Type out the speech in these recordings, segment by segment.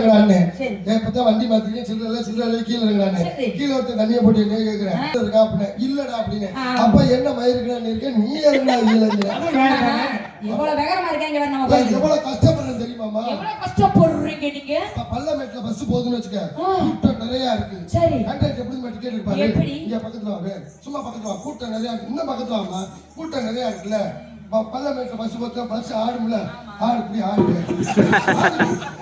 ஏன் இப்பதான் வண்டி மாத்திருக்கேன் சில்லற சில்லற கீழே இறங்குறான்னு சரி. கீழே ஒருத்தர் தண்ணியை போட்டு என்ன கேக்குறேன். இருக்கா அப்படின்னு இல்லடா அப்படின்னு. அப்ப என்ன மயிருக்கிறான்னு இருக்கேன். நீ கீழே இறங்குற. எவ்வளவு கஷ்டப்படுறேன் தெரியுமாமா கஷ்டப்படுறீங்க நீங்க? பள்ளமேட்ல பஸ் போகுதுன்னு வச்சுக்க. கூட்டம் நிறைய இருக்கு. சரி. கண்டக்டர் எப்படி எடுப்பாரு எப்படி? இங்க பக்கத்துல வாங்க சும்மா பக்கத்துல வா. கூட்டம் நிறைய இருக்கு. இன்னும் பக்கத்துல வாமா கூட்டம் நிறைய இருக்குல்ல. ப- பள்ளமேட்ல பஸ் பார்த்தா பஸ் ஆடும்ல. ஆடு இப்படி ஆடு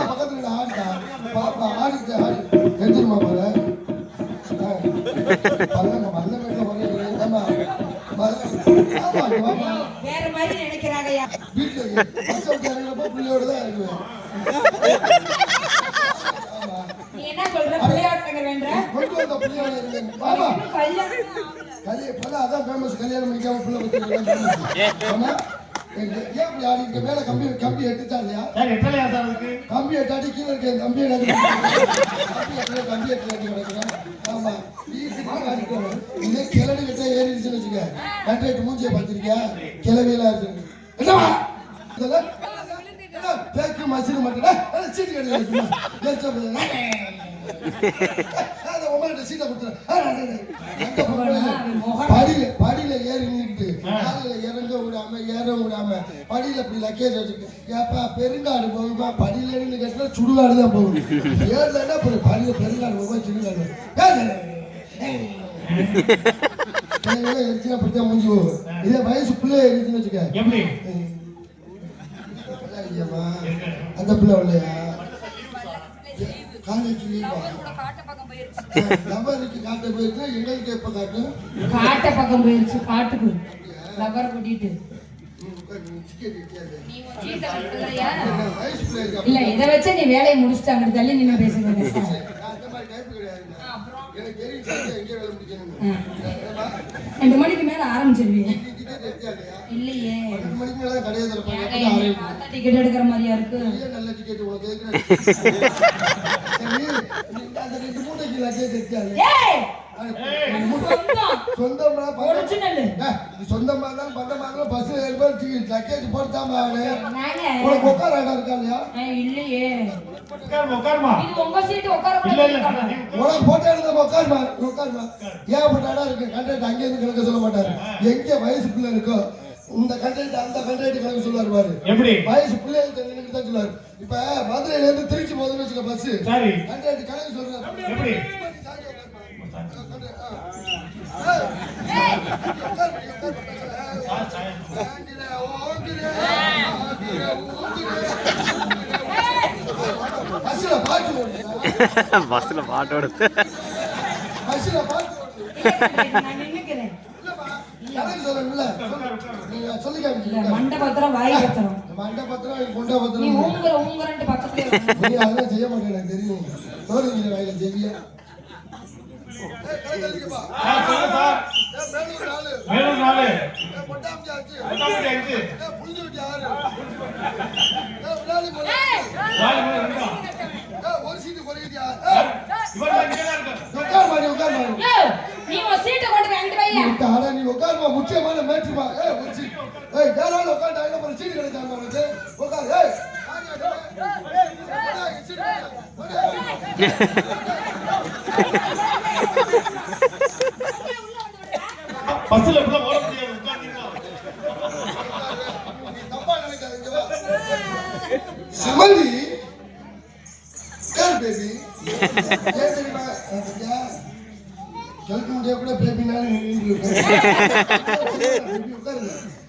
பக்கத்துல இருந்து ஆடுடா பாப்பா ஆடுக்கு ஆடு. தெரிஞ்சிருமா போல என்ன சொல்ற? பிள்ளையாட்டங்க வேண்ட? கொண்டு வந்த பிள்ளையோட இறங்குவேன் ஆமா கல்யாணம் அதான் ஃபேமஸ் கல்யாணம் பண்ணிக்காம பிள்ளை பத்தி ஏன் ஏன் இப்படி ஆடி இருக்க மேல கம்பி கம்பி எடுத்துட்டா இல்லையா சார் எத்தனையா சார் அதுக்கு கம்பி எட்டாடி கீழே இருக்க கம்பி கம்பி எட்டாடி கம்பி எட்டாடி கிடக்குறேன் ஆமா வீட்டுக்கு ஆடிக்கணும் இதே கிளடு கிட்ட ஏறிடுச்சுன்னு வச்சுக்க கண்ட்ராக்ட் மூஞ்சியை பார்த்திருக்கியா கிளவியெல்லாம் இருக்கு என்னவா இதெல்லாம் தேக்கு மசிறு மட்டும் சீட்டு கிடையாது சீட்டை கொடுத்துறேன். ஆ, ஆ, ஆ. அந்த பொம்பளை படியில படியில ஏறி நின்னுட்டு காலையில இறங்க விடாம ஏற விடாம படியில இப்படி லக்கேஜ் வச்சுட்டு ஏப்பா பெருங்காடு போகுமா படியில இருந்து சுடுகாடு தான் போகும் ஏறலன்னா அப்புறம் படியில பெருங்காடு போகுமா சுடுகாடு அப்படித்தான் போகும். இதே வயசு பிள்ளை எரிச்சுன்னு அந்த பிள்ளை இல்லையா? காலேஜ் லீவா? நபருக்கு காட்ட போயிட்டு எங்களுக்கு எப்ப காட்டும்? காட்ட பக்கம் போயிருச்சு காட்டுக்கு லவர் கூட்டிட்டு. டிக்கெட். இல்ல இதை வச்சு நீ வேலையை முடிச்சுட்டு தள்ளி நின்று பேசுங்க நான் அந்த மாதிரி type கிடையாதுங்க. எனக்கு தெரியும் சார், எங்க வேலை முடிக்கணும்னு. ஏம்மா, ரெண்டு மணிக்கு மேல ஆரம்பிச்சிருவீங்க இல்லையா? டிக்கெட் எடுக்கிற மாதிரியா இருக்கு நல்ல ticket உனக்கு சொந்தம். ஒரிஜினல் சொந்தமா இருந்தாலும் பந்தமா ticket luggage போட்டுதாம்மா ஆகணும். நாங்க. உனக்கு உட்கார இடம் இருக்கா இல்லையா? இல்லையே. எங்க வயசு பிள்ளை இருக்கோ. இந்த கண்டக்டர் அந்த கண்டக்டர் கணக்கு சொல்லுவாரு பாரு. எப்படி? வயசு பிள்ளைகள் நினைக்கிட்டு தான் சொல்லுவாரு. இப்ப மதுரையில இருந்து திருச்சி போகுதுன்னு வச்சுக்க பஸ் சரி. கண்டக்டர் கணக்கு சொல்றாரு. எப்படி. பஸ்ல பாட்டோட பஸ்ல பாட்டு ஓடுது. நான் நின்னுக்கிறேன் இல்லம்மா, கணக்கு சொல்லணும்ல நீங்க சொல்லி இல்ல காமிங்க மண்டை பத்திரம் வாய் பத்திரம் மண்ட பத்திரம் கொண்ட நீ பத்திரம் ஊங்குற ஊங்குறன்ட்டு பக்கத்துல வா. நீ அதெல்லாம் செய்ய மாட்டேன் எனக்கு தெரியும் வாயில. மேலும் நாலு பத்தாம் தேதி ஆயிடுச்சு. நாலு மணி ரெண்டா? ஒரு சீட்டு குறையுதியா இவர் தான் இங்கதான் இருக்காரு. உட்கார் மாதிரி உட்கார் மாதிரி ஏய், நீ உன் சீட்டை கொண்டு போய் அங்கிட்டு வையா ஆனா நீ உட்காருமா முக்கியமான மேட்ருமா ஏ ஒரு சீட் ஏய் யாராவது உட்கார்ந்தா என்ன ஒரு சீட் கிடைக்காம உனக்கு உட்கார் ஏய் பஸ்ல இப்படிலாம் ஓட முடியாது யார் பேபி? ஏன் தெரியுமா சொல்ல முடியாது கூட பேபினாலும்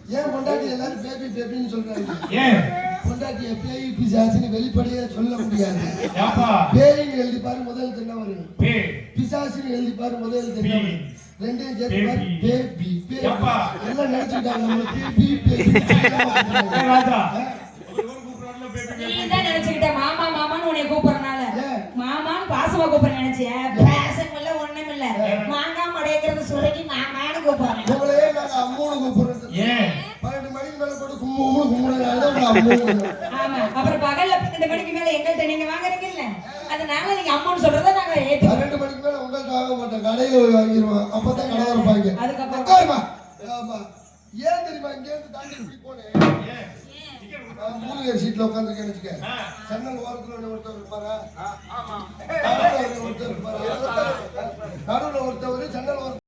ஏன் பொண்டாட்டி எல்லாரும் பேபி பேபின்னு சொல்றாங்க? ஏன்? பொண்டாட்டிய பேய் பிசாசுன்னு வெளிப்படையா சொல்ல முடியாது. பேயின்னு எழுதி பாரு முதல் என்ன வரும் பிசாசுன்னு எழுதி பாரு முதல் என்ன வரும் ரெண்டையும் சேர்த்து பாரு பேபி பேபி. எல்லாம் நினைச்சுக்கிட்டாங்க நம்ம பேபி பேபி. ராஜா. ஆமா அப்புறம் பகல்ல பன்னெண்டு மணிக்கு மேல எங்கள்கிட்ட நீங்க வாங்குறீங்க இல்ல அதனால நீங்க அம்மன் சொல்றத நாங்க ஏத்து பன்னெண்டு மணிக்கு மேல உங்கள்கிட்ட வாங்க மாட்டோம் கடையில வாங்கிடுவோம் அப்பதான் கடை இருப்பாங்க அதுக்கப்புறம்? ஏன் தெரியுமா இங்க இருந்து தாண்டி இப்படி போனேன் மூலிகை சீட்ல உட்காந்துருக்கேன்னு வச்சுக்க சென்னல் ஓரத்துல ஒருத்தவர் இருப்பாரா? ஒருத்தர் இருப்பாரா? நடுவில் ஒருத்தவர் சென்னல் ஓரத்தில்